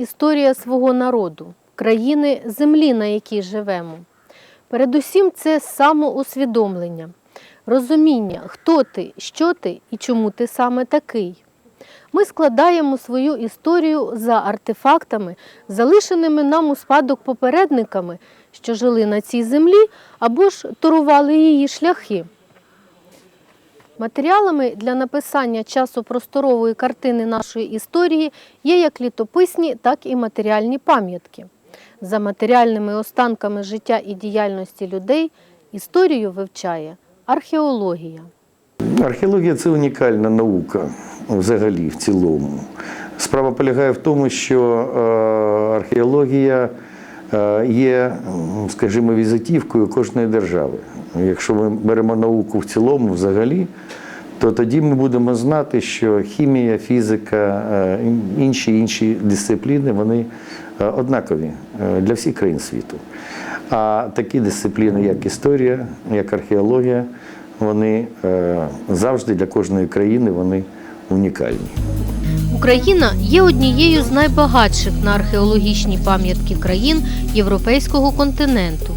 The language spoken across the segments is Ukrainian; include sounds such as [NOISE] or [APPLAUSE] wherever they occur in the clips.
історія свого народу, країни, землі, на якій живемо. Передусім, це самоусвідомлення, розуміння, хто ти, що ти і чому ти саме такий. Ми складаємо свою історію за артефактами, залишеними нам у спадок попередниками, що жили на цій землі або ж турували її шляхи. Матеріалами для написання часопросторової картини нашої історії є як літописні, так і матеріальні пам'ятки. За матеріальними останками життя і діяльності людей історію вивчає археологія. Археологія це унікальна наука взагалі в цілому. Справа полягає в тому, що е, археологія е, є, скажімо, візитівкою кожної держави. Якщо ми беремо науку в цілому взагалі, то тоді ми будемо знати, що хімія, фізика, е, інші інші дисципліни вони е, однакові е, для всіх країн світу. А такі дисципліни, як історія, як археологія, вони завжди для кожної країни вони унікальні. Україна є однією з найбагатших на археологічні пам'ятки країн Європейського континенту,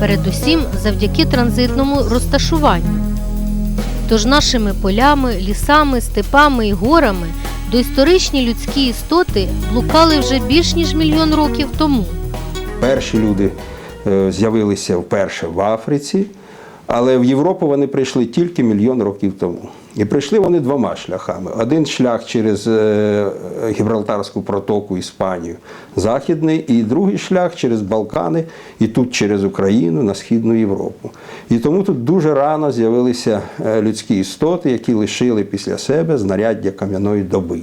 передусім завдяки транзитному розташуванню. Тож нашими полями, лісами, степами і горами доісторичні людські істоти блукали вже більш ніж мільйон років тому. Перші люди е, з'явилися вперше в Африці, але в Європу вони прийшли тільки мільйон років тому. І прийшли вони двома шляхами. Один шлях через е, Гібралтарську протоку Іспанію, західний, і другий шлях через Балкани, і тут через Україну на Східну Європу. І тому тут дуже рано з'явилися е, людські істоти, які лишили після себе знаряддя кам'яної доби.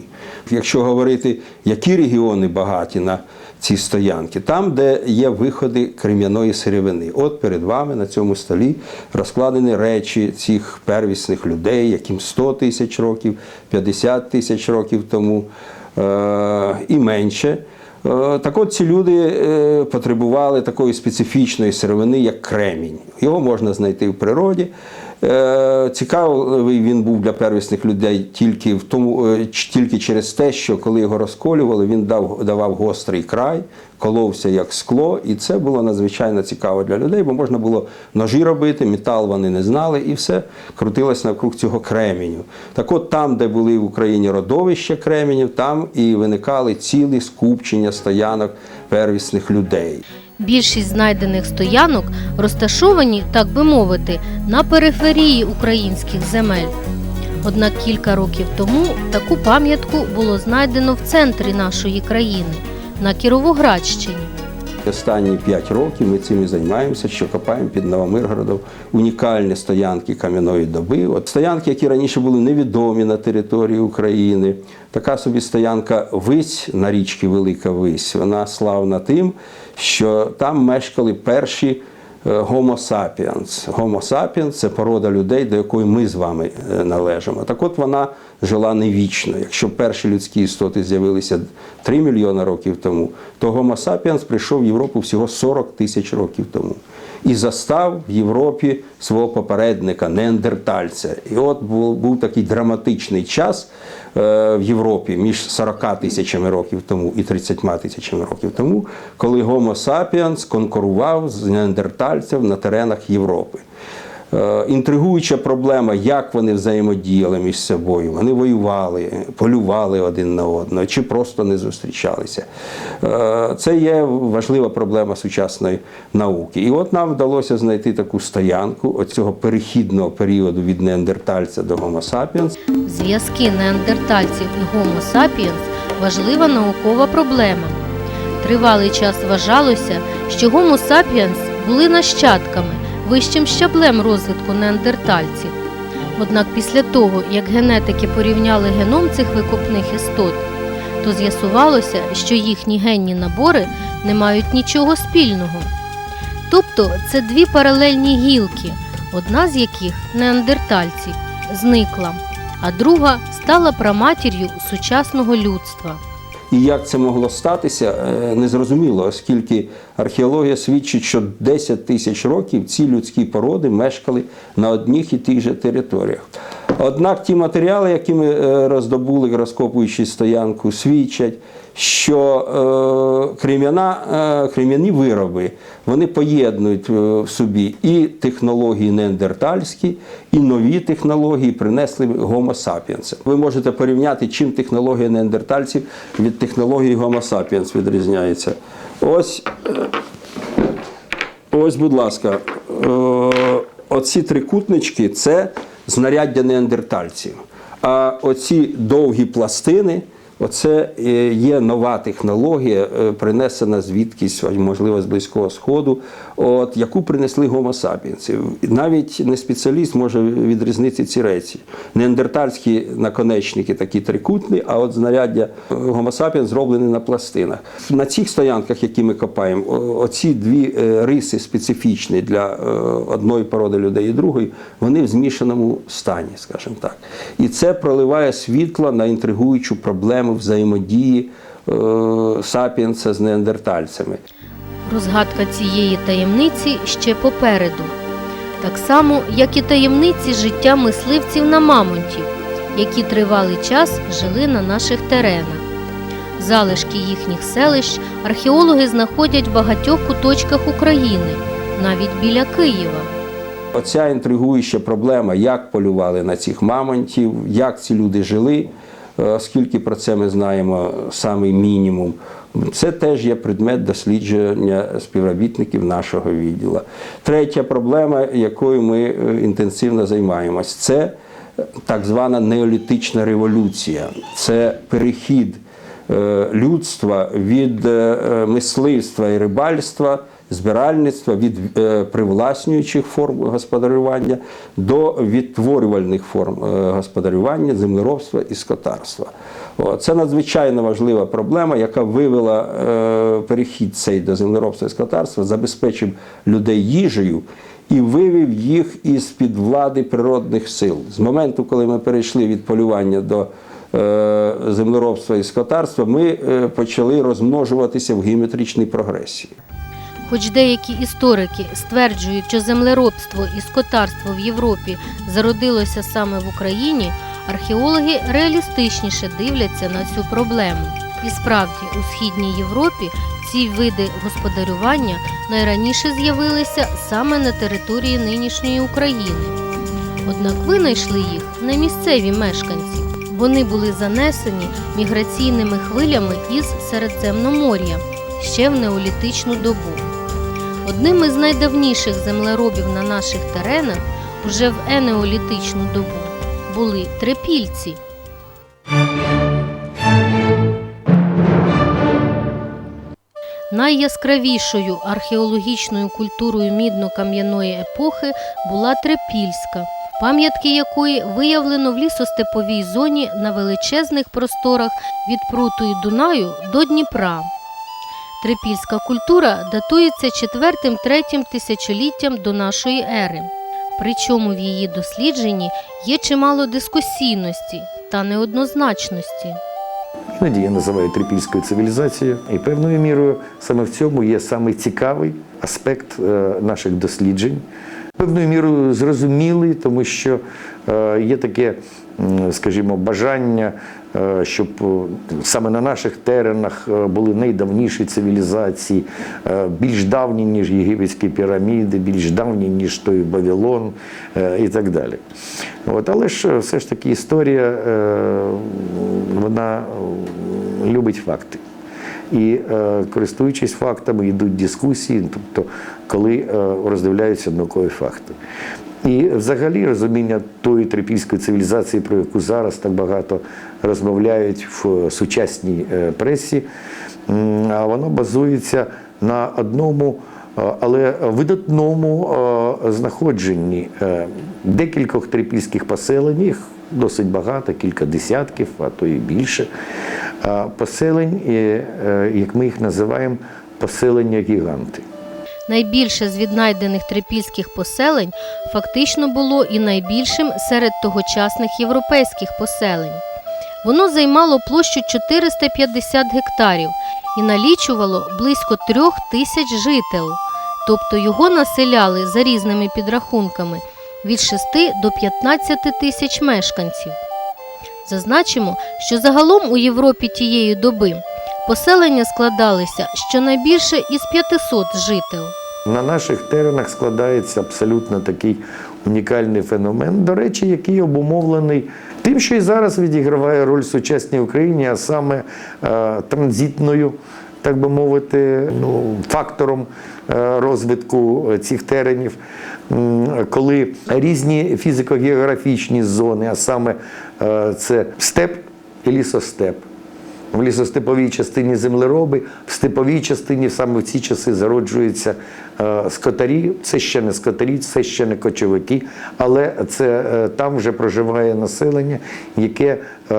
Якщо говорити, які регіони багаті на ці стоянки, там, де є виходи крем'яної сировини. От перед вами на цьому столі розкладені речі цих первісних людей, яким 100 тисяч років, 50 тисяч років тому е- і менше. Е, Так от ці люди е, потребували такої специфічної сировини, як кремінь. Його можна знайти в природі. Е, Цікавий він був для первісних людей тільки в тому, е, тільки через те, що коли його розколювали, він дав, давав гострий край, коловся як скло, і це було надзвичайно цікаво для людей, бо можна було ножі робити, метал вони не знали, і все крутилось навкруг цього кременю. Так от там, де були в Україні родовища кременів, там і виникали цілі скупчення стоянок первісних людей. Більшість знайдених стоянок розташовані, так би мовити, на периферії українських земель. Однак кілька років тому таку пам'ятку було знайдено в центрі нашої країни на Кіровоградщині. Останні п'ять років ми цим і займаємося, що копаємо під Новомиргородом унікальні стоянки кам'яної доби. От стоянки, які раніше були невідомі на території України. Така собі стоянка Вись на річці Велика Вись. Вона славна тим, що там мешкали перші Homo sapiens. Homo sapiens – це порода людей, до якої ми з вами е, належимо. Так от вона жила не вічно. Якщо перші людські істоти з'явилися 3 мільйони років тому, то Homo sapiens прийшов в Європу всього 40 тисяч років тому. І застав в Європі свого попередника, неандертальця. І от був, був такий драматичний час е, в Європі між 40 тисячами років тому і 30 тисячами років тому, коли Homo sapiens конкурував з неандертальцем на теренах Європи. Е, Інтригуюча проблема, як вони взаємодіяли між собою. Вони воювали, полювали один на одного чи просто не зустрічалися. Е, Це є важлива проблема сучасної науки. І от нам вдалося знайти таку стоянку оцього перехідного періоду від неандертальця до Homo sapiens. Зв'язки неандертальців і Homo sapiens – важлива наукова проблема. Тривалий час вважалося, що Homo sapiens були нащадками, вищим щаблем розвитку неандертальців. Однак після того, як генетики порівняли геном цих викопних істот, то з'ясувалося, що їхні генні набори не мають нічого спільного. Тобто це дві паралельні гілки, одна з яких неандертальців зникла, а друга стала праматір'ю сучасного людства. І як це могло статися, е, незрозуміло, оскільки археологія свідчить, що 10 тисяч років ці людські породи мешкали на одних і тих же територіях. Однак ті матеріали, які ми е, роздобули, розкопуючи стоянку, свідчать, що е, е, крем'яні вироби вони поєднують в собі і технології неандертальські, і нові технології принесли гомо сапіенса. Ви можете порівняти, чим технологія неандертальців від технології гомо сапіенс відрізняється. Ось Ось, будь ласка, оці трикутнички це знаряддя неандертальців. А оці довгі пластини оце е, є нова технологія, е, принесена звідкись, можливо, з Близького Сходу, от, яку принесли гомо сапіенси. Навіть не спеціаліст може відрізнити ці речі. Неандертальські наконечники такі трикутні, а от знаряддя гомо сапіенс зроблені на пластинах. На цих стоянках, які ми копаємо, оці дві е, риси специфічні для е, одної породи людей і другої, вони в змішаному стані, скажімо так. І це проливає світло на інтригуючу проблему взаємодії е, сапіенса з неандертальцями. Розгадка цієї таємниці ще попереду. Так само, як і таємниці життя мисливців на мамонтів, які тривалий час жили на наших теренах. Залишки їхніх селищ археологи знаходять в багатьох куточках України, навіть біля Києва. Оця інтригуюча проблема, як полювали на цих мамонтів, як ці люди жили, е, оскільки про це ми знаємо самий мінімум. Це теж є предмет дослідження співробітників нашого відділу. Третя проблема, якою ми е, інтенсивно займаємось, це е, так звана неолітична революція. Це перехід е, людства від мисливства і рибальства, збиральництва, від привласнюючих форм господарювання до відтворювальних форм господарювання, землеробства і скотарства. Це надзвичайно важлива проблема, яка вивела е, перехід цей до землеробства і скотарства, забезпечив людей їжею і вивів їх із під влади природних сил. З моменту, коли ми перейшли від полювання до е, землеробства і скотарства, ми е, почали розмножуватися в геометричній прогресії. Хоч деякі історики стверджують, що землеробство і скотарство в Європі зародилося саме в Україні, археологи реалістичніше дивляться на цю проблему. І справді, у східній Європі ці види господарювання найраніше з'явилися саме на території нинішньої України. Однак винайшли їх не місцеві мешканці. Вони були занесені міграційними хвилями із Середземномор'я ще в неолітичну добу. Одним із найдавніших землеробів на наших теренах уже в енеолітичну добу були трипільці. Найяскравішою археологічною культурою мідно-кам'яної епохи була трипільська, пам'ятки якої виявлено в лісостеповій зоні на величезних просторах від пруту і Дунаю до Дніпра. Трипільська культура датується 4-3 тисячоліттям до нашої ери. Причому в її дослідженні є чимало дискусійності та неоднозначності. Іноді я називаю трипільською цивілізацією, і певною мірою саме в цьому є саме цікавий аспект е, наших досліджень. Певною мірою зрозумілий, тому що е, є таке, скажімо, бажання, е, щоб е, саме на наших теренах були найдавніші цивілізації, більш давні, ніж єгипетські піраміди, більш давні, ніж той Вавилон і так далі. От, але ж все ж таки історія вона любить факти. І е, користуючись фактами, йдуть дискусії, тобто коли е, роздивляються наукові факти. І взагалі розуміння тої трипільської цивілізації, про яку зараз так багато розмовляють в сучасній е, пресі, воно базується на одному, але видатному знаходженні декількох трипільських поселень. Їх досить багато, кілька десятків, а то і більше. Поселень, е, як ми їх називаємо, поселення гіганти. Найбільше з віднайдених трипільських поселень фактично було і найбільшим серед тогочасних європейських поселень. Воно займало площу 450 гектарів і налічувало близько трьох тисяч жителів, тобто його населяли за різними підрахунками від 6 до 15 тисяч мешканців. Зазначимо, що загалом у Європі тієї доби поселення складалися щонайбільше із 500 жителів. На наших теренах складається абсолютно такий унікальний феномен, до речі, який обумовлений тим, що і зараз відіграває роль сучасній Україні, а саме е, транзитною, так би мовити, ну, фактором е, розвитку цих теренів, коли різні фізико-географічні зони, а саме е, це степ і лісостеп. В лісостеповій частині землероби, в степовій частині саме в ці часи зароджуються е, скотарі. Це ще не скотарі, це ще не кочовики, але це там вже проживає населення, яке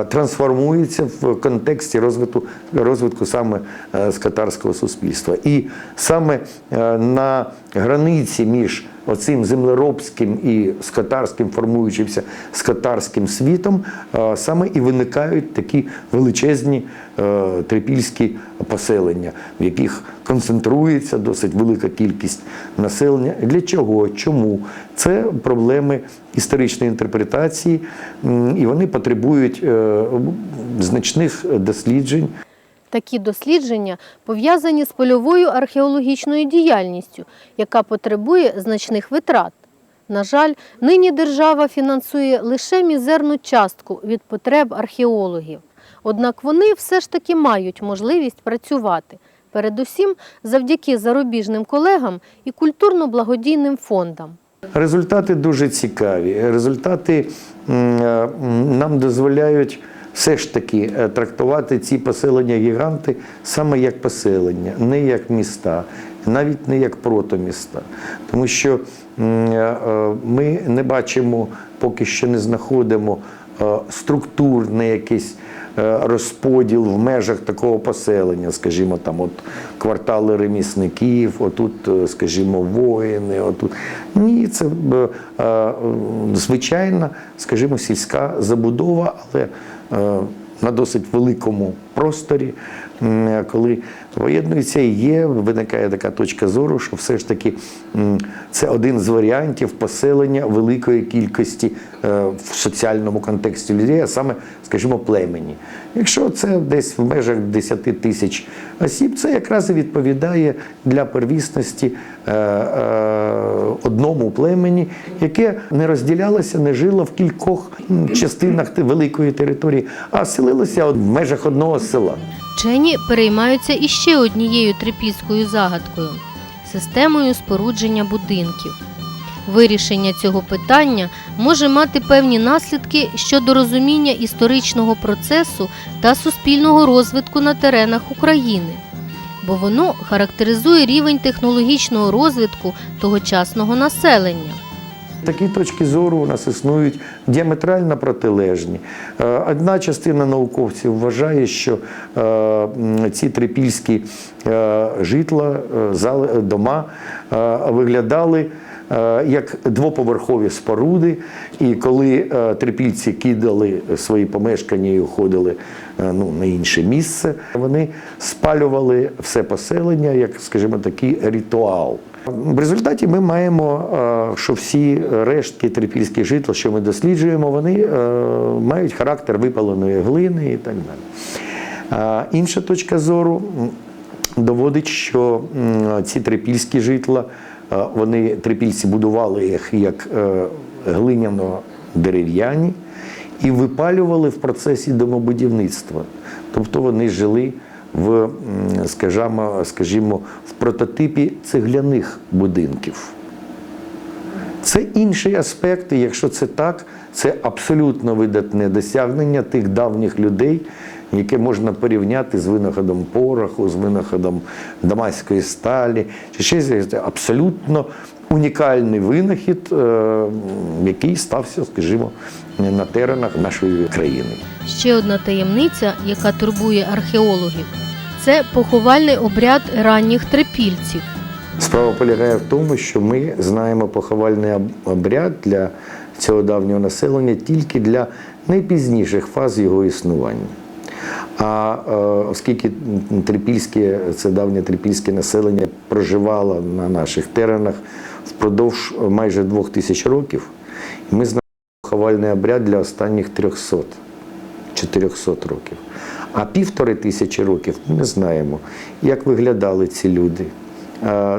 трансформується в контексті розвитку, розвитку саме з катарського суспільства. І саме е, на границі між оцим землеробським і скотарським, формуючимся скотарським світом, е, саме і виникають такі величезні е, трипільські поселення, в яких концентрується досить велика кількість населення. Для чого? Чому? Це проблеми історичної інтерпретації, і вони потребують е, значних досліджень. Такі дослідження пов'язані з польовою археологічною діяльністю, яка потребує значних витрат. На жаль, нині держава фінансує лише мізерну частку від потреб археологів. Однак вони все ж таки мають можливість працювати, передусім завдяки зарубіжним колегам і культурно-благодійним фондам. Результати дуже цікаві. Результати е, нам дозволяють все ж таки е, трактувати ці поселення-гіганти саме як поселення, не як міста, навіть не як протоміста. Тому що е, ми не бачимо, поки що не знаходимо структурне якесь розподіл в межах такого поселення, скажімо, там от квартали ремісників, отут, е, скажімо, воїни, отут. Ні, це е, е, звичайна, скажімо, сільська забудова, але е, на досить великому просторі, коли поєднується і є, виникає така точка зору, що все ж таки це один з варіантів поселення великої кількості е, в соціальному контексті людей, а саме, скажімо, племені. Якщо це десь в межах 10 тисяч осіб, це якраз і відповідає для первісності е, е, одному племені, яке не розділялося, не жило в кількох частинах великої території, а селилося в межах одного села. Вчені переймаються іще однією трипільською загадкою системою спорудження будинків. Вирішення цього питання може мати певні наслідки щодо розуміння історичного процесу та суспільного розвитку на теренах України, бо воно характеризує рівень технологічного розвитку тогочасного населення. Такі точки зору у нас існують діаметрально протилежні. Е, Одна частина науковців вважає, що е, ці трипільські е, житла, дома виглядали як двоповерхові споруди, і коли е, трипільці кидали свої помешкання і уходили е, ну, на інше місце, вони спалювали все поселення як, скажімо, такий ритуал. В результаті ми маємо, е, що всі рештки трипільських житл, що ми досліджуємо, вони е, мають характер випаленої глини і так далі. Інша точка зору доводить, що ці трипільські житла, е, вони трипільці будували їх як е, глиняно-дерев'яні і випалювали в процесі домобудівництва. Тобто вони жили в, скажімо, скажімо, в прототипі цегляних будинків. Це інший аспект, і якщо це так, це абсолютно видатне досягнення тих давніх людей, яке можна порівняти з винаходом пороху, з винаходом дамаської сталі, чи ще. Це абсолютно унікальний винахід, е, який стався, скажімо, на теренах нашої країни. Ще одна таємниця, яка турбує археологів, це поховальний обряд ранніх трипільців. Справа полягає в тому, що ми знаємо поховальний обряд для цього давнього населення тільки для найпізніших фаз його існування. А е, оскільки трипільське, це давнє трипільське населення проживало на наших теренах впродовж майже двох тисяч років, Ми знаємо поховальний обряд для останніх 300 400 років. А півтори тисячі років ми не знаємо, як виглядали ці люди,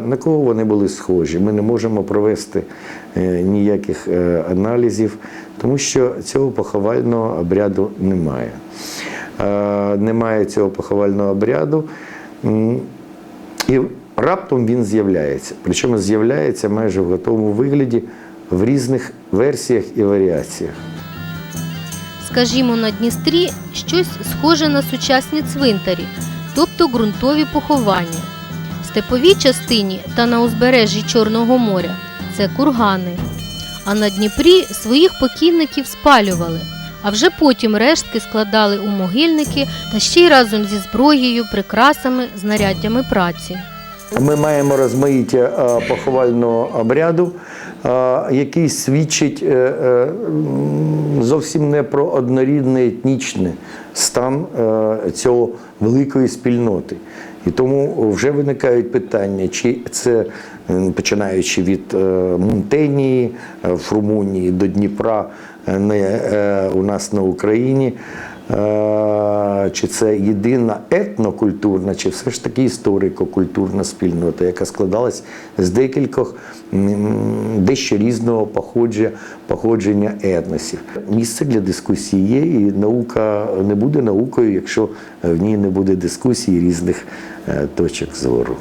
на кого вони були схожі. Ми не можемо провести е, ніяких е, аналізів, тому що цього поховального обряду немає. Е, Немає цього поховального обряду. І раптом він з'являється. Причому з'являється майже в готовому вигляді в різних версіях і варіаціях. Скажімо, на Дністрі щось схоже на сучасні цвинтарі, тобто ґрунтові поховання. В степовій частині та на узбережжі Чорного моря це кургани. А на Дніпрі своїх покійників спалювали, а вже потім рештки складали у могильники та ще й разом зі зброєю, прикрасами, знаряддями праці. Ми маємо розмаїття е, поховального обряду, е, який свідчить е, зовсім не про однорідний етнічний стан цього великої спільноти. І тому вже виникають питання, чи це починаючи від Мунтенії в Румунії до Дніпра, не е, у нас на Україні. Е, Чи це єдина етнокультурна, чи все ж таки історико-культурна спільнота, яка складалась з декількох дещо різного походження, походження етносів. Місце для дискусії є, і наука не буде наукою, якщо в ній не буде дискусії різних е, точок зору.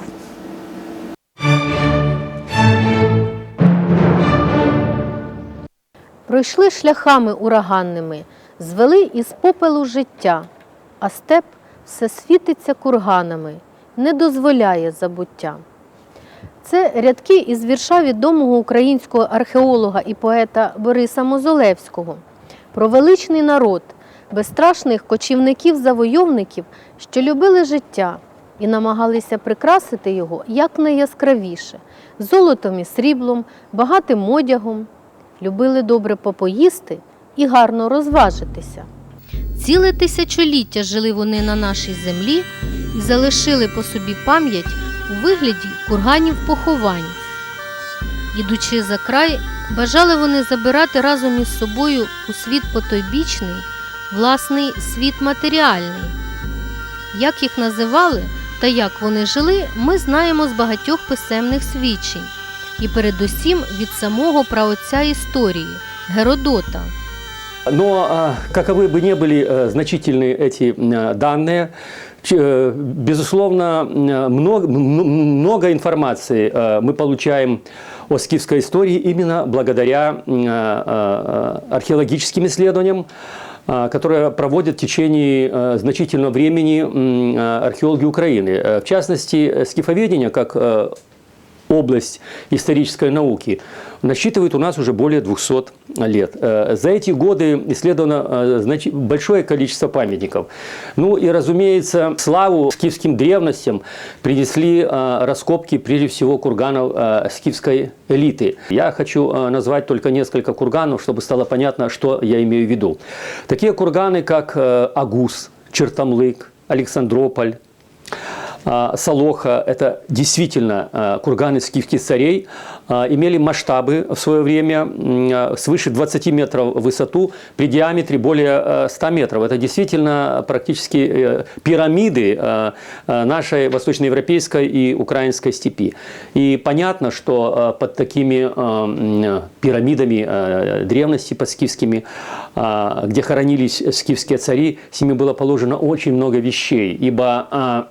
Пройшли шляхами ураганними, звели із попелу життя, а степ все світиться курганами, не дозволяє забуття. Це рядки із вірша відомого українського археолога і поета Бориса Мозолевського про величний народ, безстрашних кочівників-завойовників, що любили життя і намагалися прикрасити його якнайяскравіше золотом і сріблом, багатим одягом, любили добре попоїсти і гарно розважитися. Ціле тисячоліття жили вони на нашій землі і залишили по собі пам'ять у вигляді курганів поховань. Ідучи за край, бажали вони забирати разом із собою у світ потойбічний власний світ матеріальний. Як їх називали та як вони жили, ми знаємо з багатьох писемних свідчень, і передусім від самого праотця історії Геродота. Но а, каковы бы ни были э, значительны эти э, данные, ч- э, безусловно, э, много, м- много информации э, мы получаем о скифской истории именно благодаря м, э, э, археологическим исследованиям, э, которые проводят в течение э, значительного времени м, э, археологи Украины. Э, В частности, э, скифоведение, как э, область исторической науки насчитывает у нас уже более 200 лет. Э, За эти годы исследовано э, большое количество памятников. Ну и, разумеется, славу скифским древностям принесли э, раскопки, прежде всего, курганов скифской элиты. Я хочу назвать только несколько курганов, чтобы стало понятно, что я имею в виду. Такие курганы, как Агус, Чертомлык, Александрополь, Солоха – это действительно а, курганы скифских царей, а, имели масштабы в свое время а, свыше 20 метров в высоту, при диаметре более а, 100 метров. Это действительно практически э, пирамиды а, а, нашей восточноевропейской и украинской степи. И понятно, что а, под такими а, пирамидами а, древности, под скифскими, а, где хоронились скифские цари, с ними было положено очень много вещей, ибо а,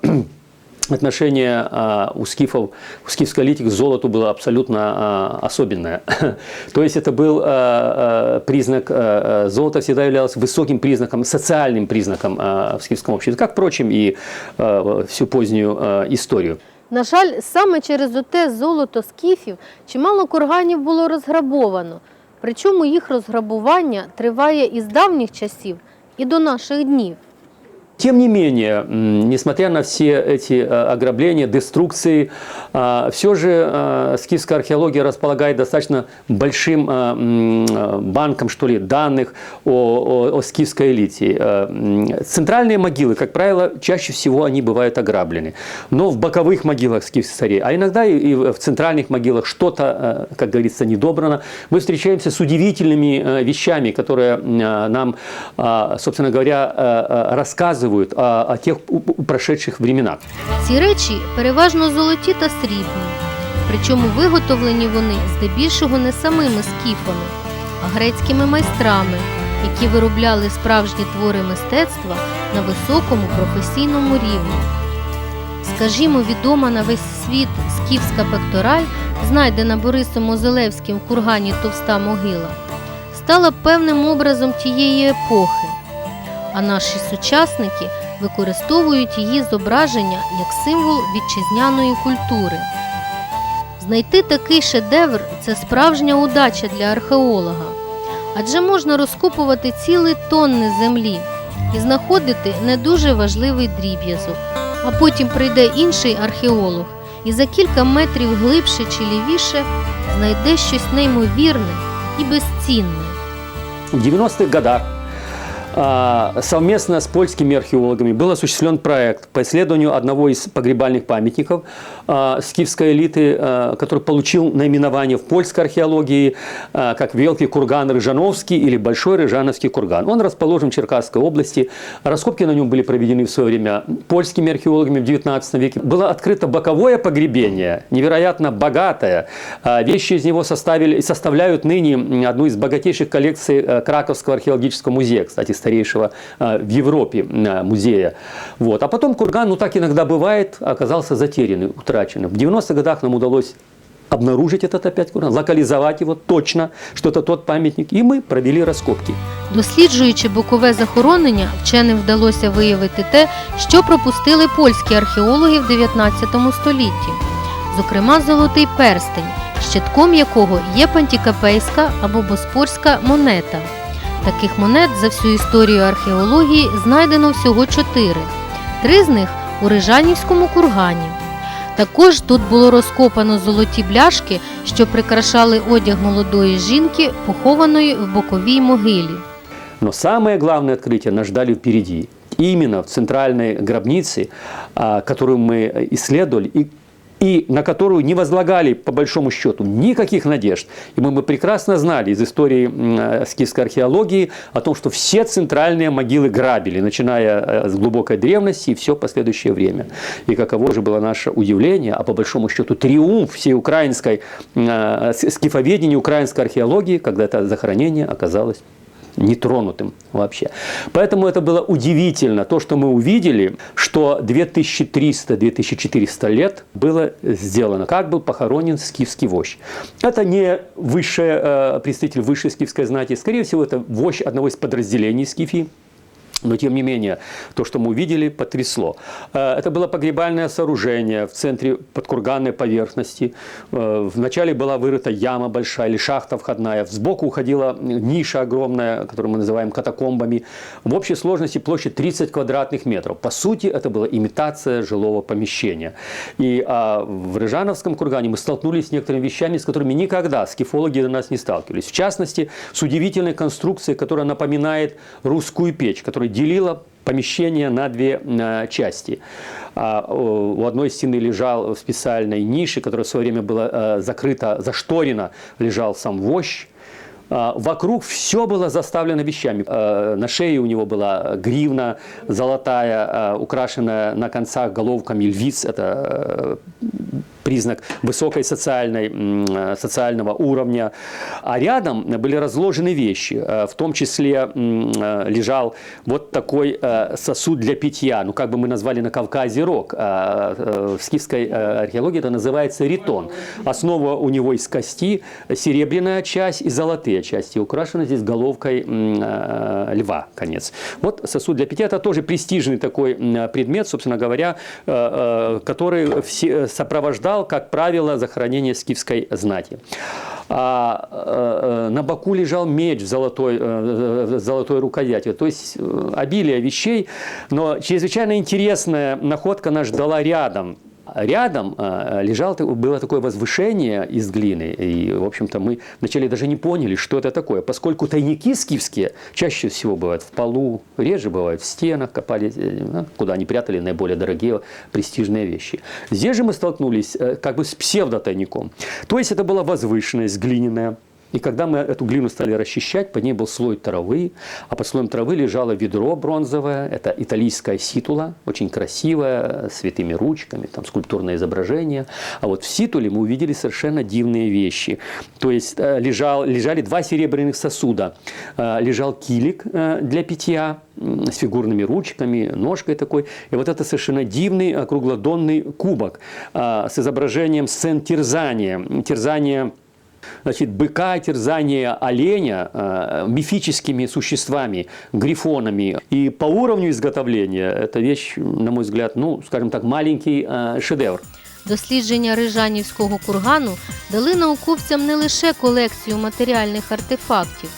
отношение а, у скифов, у скифской элиты к золоту было абсолютно а, особенное. [LAUGHS] То есть это был а, а, признак, а, а, золото всегда являлось высоким признаком, социальным признаком а, в скифском обществе, как, впрочем, и а, всю позднюю а, историю. На жаль, саме через оте золото скіфів чимало курганів було розграбовано. Причому їх розграбування триває із давніх часів і до наших днів. Тем не менее, несмотря на все эти э, ограбления, деструкции, все же э, скифская археология располагает достаточно большим э, банком, что ли, данных о, о- о скифской элите. Э, Центральные могилы, как правило, чаще всего они бывают ограблены. Но в боковых могилах скифских царей, а иногда и в центральных могилах что-то, э, как говорится, недобрано, мы встречаемся с удивительными вещами, которые нам, собственно говоря, э, рассказывают о, о тех прошедших временах. Ці речі переважно золоті та срібні, причому виготовлені вони здебільшого не самими скіфами, а грецькими майстрами, які виробляли справжні твори мистецтва на високому професійному рівні. Скажімо, відома на весь світ скіфська пектораль, знайдена Борисом Мозелевським в кургані Товста могила, стала певним образом тієї епохи, а наші сучасники використовують її зображення як символ вітчизняної культури. Знайти такий шедевр це справжня удача для археолога, адже можна розкопувати цілі тонни землі і знаходити не дуже важливий дріб'язок. А потім прийде інший археолог і за кілька метрів глибше чи лівіше знайде щось неймовірне і безцінне. В 90-х годах совместно с польскими археологами был осуществлен проект по исследованию одного из погребальных памятников а, скифской элиты, а, который получил наименование в польской археологии а, как Велкий курган Рыжановский или Большой Рыжановский курган. Он расположен в Черкасской области. Раскопки на нем были проведены в свое время польскими археологами в 19 веке. Было открыто боковое погребение, невероятно богатое. А, Вещи из него составили, составляют ныне одну из богатейших коллекций э, Краковского археологического музея, кстати, старейшего э, в Европе э, музея. Вот. А потом курган, ну так иногда бывает, оказался затерянным, утраченным. В 90-х годах нам удалось обнаружить этот опять курган, локализовать его точно, что это тот памятник, и мы провели раскопки. Досліджуючи бокове захоронення, вченим вдалося виявити те, що пропустили польські археологи в 19 столітті, зокрема золотий перстень, щитком якого є пантікапейська або боспорська монета. Таких монет за всю історію археології знайдено всього чотири. Три з них у Рижанівському кургані. Також тут було розкопано золоті бляшки, що прикрашали одяг молодої жінки, похованої в боковій могилі. Но самое главное открытие нас ждали впереди. Именно в центральной гробнице, которую мы исследовали, и, и на которую не возлагали, по большому счету, никаких надежд. И мы бы прекрасно знали из истории э, скифской археологии о том, что все центральные могилы грабили, начиная э, с глубокой древности и все последующее время. И каково же было наше удивление, а по большому счету триумф всей украинской э, скифоведения, украинской археологии, когда это захоронение оказалось нетронутым вообще. Поэтому это было удивительно, то, что мы увидели, что 2300-2400 лет было сделано, как был похоронен скифский вождь. Это не высший э, представитель высшей скифской знати, скорее всего, это вождь одного из подразделений скифии, но тем не менее, то, что мы увидели, потрясло. Э, Это было погребальное сооружение в центре подкурганной поверхности. Э, Вначале была вырыта яма большая или шахта входная. Сбоку уходила ниша огромная, которую мы называем катакомбами. В общей сложности площадь 30 квадратных метров. По сути, это была имитация жилого помещения. И а, в Рыжановском кургане мы столкнулись с некоторыми вещами, с которыми никогда скифологи до нас не сталкивались. В частности, с удивительной конструкцией, которая напоминает русскую печь, которая делила помещение на две э, части. А, о, у одной стены лежал в специальной нише, которая в свое время была э, закрыта, зашторена, лежал сам вождь. А, Вокруг все было заставлено вещами. Э, На шее у него была гривна золотая, э, украшенная на концах головками львиц. Это э, признак высокой социальной, э, социального уровня. А рядом были разложены вещи. Э, В том числе э, лежал вот такой сосуд для питья. Ну, как бы мы назвали на Кавказе рог. А, В скифской археологии это называется ритон. Основа у него из кости, серебряная часть и золотые части. Украшена здесь головкой льва, конец. Вот сосуд для питья – это тоже престижный такой предмет, собственно говоря, который все- сопровождал, как правило, захоронение скифской знати. А, э, э, э, на боку лежал меч в золотой, э, золотой рукояти. То есть э, обилие вещей, но чрезвычайно интересная находка нас ждала рядом. Рядом э, лежал, было такое возвышение из глины, и, в общем-то, мы вначале даже не поняли, что это такое, поскольку тайники скифские чаще всего бывают в полу, реже бывают в стенах, копали, э, ну, куда они прятали наиболее дорогие престижные вещи. Здесь же мы столкнулись э, как бы с псевдотайником. То есть это была возвышенность глиняная, и когда мы эту глину стали расчищать, под ней был слой травы, а под слоем травы лежало ведро бронзовое, это итальянская ситула, очень красивая, с святыми ручками, там скульптурное изображение. А вот в ситуле мы увидели совершенно дивные вещи. То есть э, лежал, лежали два серебряных сосуда. Э, Лежал килик э, для питья, с фигурными ручками, ножкой такой. И вот это совершенно дивный круглодонный кубок с изображением сцен терзания. Терзания Значит, быка, терзание оленя э, мифическими существами, грифонами. И по уровню изготовления эта вещь, на мой взгляд, ну, скажем так, маленький э, шедевр. Дослідження Рижанівського кургану дали науковцям не лише колекцію матеріальних артефактів,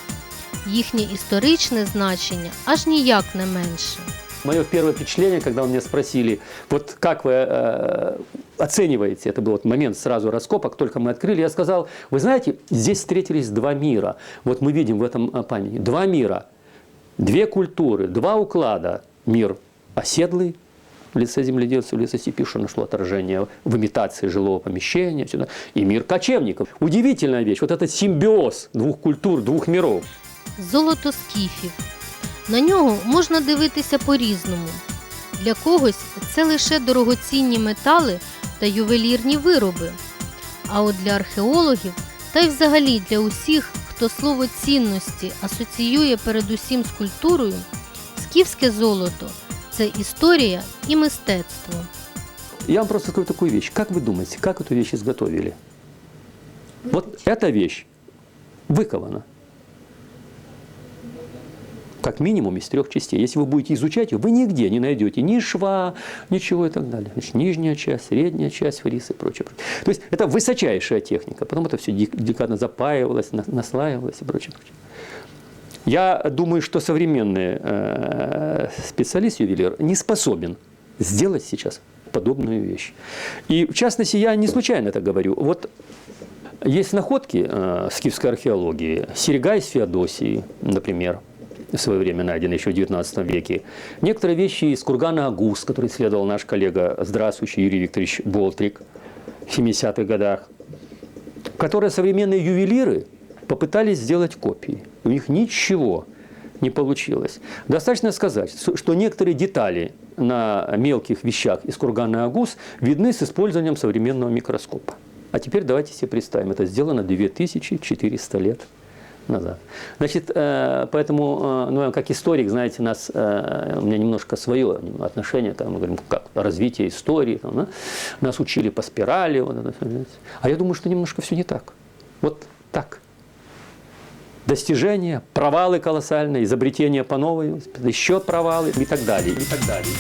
їхнє історичне значення аж ніяк не менше. Мое первое впечатление, когда у меня спросили, вот как вы э, оцениваете, это был вот момент сразу раскопок, только мы открыли, я сказал, вы знаете, здесь встретились два мира. Вот мы видим в этом э, памяти два мира, две культуры, два уклада. Мир оседлый, в лице земледельцев, в лице степи, нашло отражение в имитации жилого помещения, сюда, и мир кочевников. Удивительная вещь, вот этот симбиоз двух культур, двух миров. Золото скіфів. На нього можна дивитися по-різному. Для когось це лише дорогоцінні метали та ювелірні вироби. А от для археологів, та й взагалі для усіх, хто слово цінності асоціює передусім з культурою, скіфське золото це історія і мистецтво. Я вам просто скажу такую вещь. Как вы думаете, как эту вещь изготовили? Вот эта вещь выкована. Как минимум из трех частей. Если вы будете изучать ее, вы нигде не найдете ни шва, ничего и так далее. Значит, нижняя часть, средняя часть, фрис и прочее, прочее. То есть это высочайшая техника. Потом это все деликатно запаивалось, на- наслаивалось и прочее, прочее. Я думаю, что современный э, специалист-ювелир не способен сделать сейчас подобную вещь. И в частности, я не случайно это говорю. Вот есть находки э, скифской археологии, серега из Феодосии, например, в свое время найдены еще в XIX веке. Некоторые вещи из кургана Агус, который исследовал наш коллега, здравствующий Юрий Викторович Болтрик в 70-х годах которые современные ювелиры попытались сделать копии. У них ничего не получилось. Достаточно сказать, что некоторые детали на мелких вещах из кургана Агус видны с использованием современного микроскопа. А теперь давайте себе представим, это сделано 2400 лет назад. Значит, э, поэтому, э, ну, как историк, знаете, нас, э, у меня немножко свое отношение, там, мы говорим, как развитие истории, там, да? нас учили по спирали, вот это а я думаю, что немножко все не так. Вот так. Достижения, провалы колоссальные, изобретения по новой, еще провалы и так далее, и так далее.